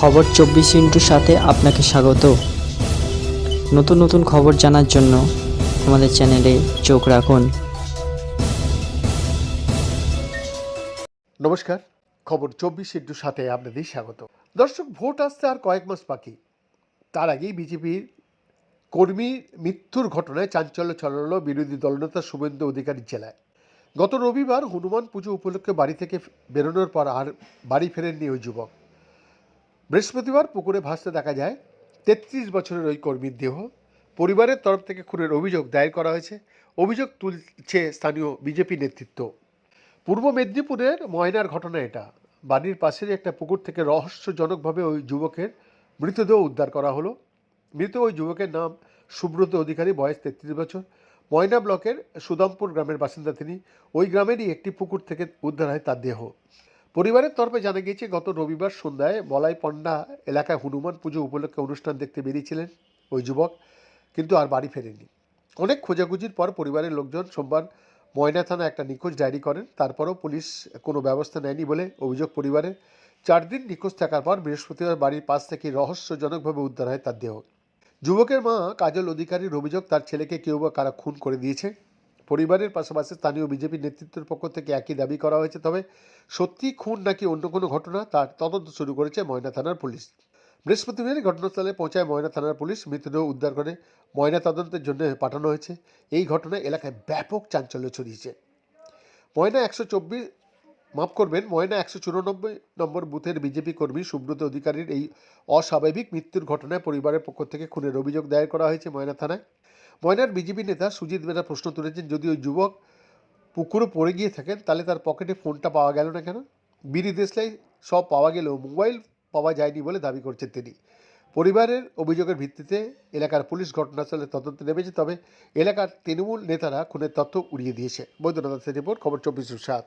খবর চব্বিশ ইন্টুর সাথে আপনাকে স্বাগত। নতুন নতুন খবর জানার জন্য আমাদের চ্যানেলে চোখ রাখুন। নমস্কার, খবর চব্বিশ ইন্টু সাথে আপনাদের স্বাগত। দর্শক, ভোট আসতে আর কয়েক মাস বাকি। তার আগেই বিজেপির কর্মী মৃত্যুর ঘটনায় চাঞ্চল্য ছড়ালো বিরোধী দলনেতা শুভেন্দু অধিকারী জেলায়। গত রবিবার হনুমান পুজো উপলক্ষে বাড়ি থেকে বেরোনোর পর আর বাড়ি ফেরেননি ওই যুবক। বৃহস্পতিবার পুকুরে ভাসতে দেখা যায়, তেত্রিশ বছরের ওই কর্মীর দেহ। পরিবারের তরফ থেকে খুনের অভিযোগ দায়ের করা হয়েছে। অভিযোগ তুলছে স্থানীয় বিজেপি নেতৃত্ব। পূর্ব মেদিনীপুরের ময়নার ঘটনা এটা। বাড়ির পাশের একটা পুকুর থেকে রহস্যজনকভাবে ওই যুবকের মৃতদেহ উদ্ধার করা হলো। মৃত ওই যুবকের নাম সুব্রত অধিকারী, বয়স তেত্রিশ বছর। ময়না ব্লকের সুদামপুর গ্রামের বাসিন্দা তিনি। ওই গ্রামেরই একটি পুকুর থেকে উদ্ধার হয় তার দেহ। পরিবারের তরফে জানা গিয়েছে, গত রবিবার সন্ধ্যায় বলাই পণ্ডা এলাকায় হনুমান পুজো উপলক্ষে অনুষ্ঠান দেখতে বেরিয়েছিলেন ওই যুবক, কিন্তু আর বাড়ি ফেরেননি। অনেক খোঁজাখুঁজির পর পরিবারের লোকজন সোমবার ময়না থানা একটা নিখোঁজ ডায়েরি করেন। তারপরও পুলিশ কোনো ব্যবস্থা নেয়নি বলে অভিযোগ পরিবারের। চার দিন নিখোঁজ থাকার পর বৃহস্পতিবার বাড়ির পাশ থেকে রহস্যজনকভাবে উদ্ধার হয় তার দেহ। যুবকের মা কাজল অধিকারীর অভিযোগ, তার ছেলেকে কেউ বা কারা খুন করে দিয়েছে। পরিবারের পাশাপাশি স্থানীয় বিজেপি নেতৃত্বের পক্ষ থেকে একই দাবি করা হয়েছে। তবে সত্যি খুন নাকি অন্য কোনো ঘটনা, তার তদন্ত শুরু করেছে ময়না থানার পুলিশ। বৃহস্পতিবার ঘটনাস্থলে পৌঁছায় ময়না থানার পুলিশ। মৃতদেহ উদ্ধার করে ময়না তদন্তের জন্য পাঠানো হয়েছে। এই ঘটনায় এলাকায় ব্যাপক চাঞ্চল্য ছড়িয়েছে। ময়না একশো চব্বিশ, মাফ করবেন, ময়না একশো চুরানব্বই নম্বর বুথের বিজেপি কর্মী সুব্রত অধিকারীর এই অস্বাভাবিক মৃত্যুর ঘটনায় পরিবারের পক্ষ থেকে খুনের অভিযোগ দায়ের করা হয়েছে ময়না থানায়। ময়নার বিজেপি নেতা সুজিত বেরা প্রশ্ন তুলেছেন, যদি ওই যুবক পুকুরে পড়ে গিয়ে থাকেন, তাহলে তার পকেটে ফোনটা পাওয়া গেল না কেন? বিড়ি দেশলাই সব পাওয়া গেলেও মোবাইল পাওয়া যায়নি বলে দাবি করছেন তিনি। পরিবারের অভিযোগের ভিত্তিতে এলাকার পুলিশ ঘটনাস্থলে তদন্তে নেমেছে, তবে এলাকার তৃণমূল নেতারা খুনের তথ্য উড়িয়ে দিয়েছে। বৈদ্যনাথ রিপোর্ট, খবর চব্বিশ সাত।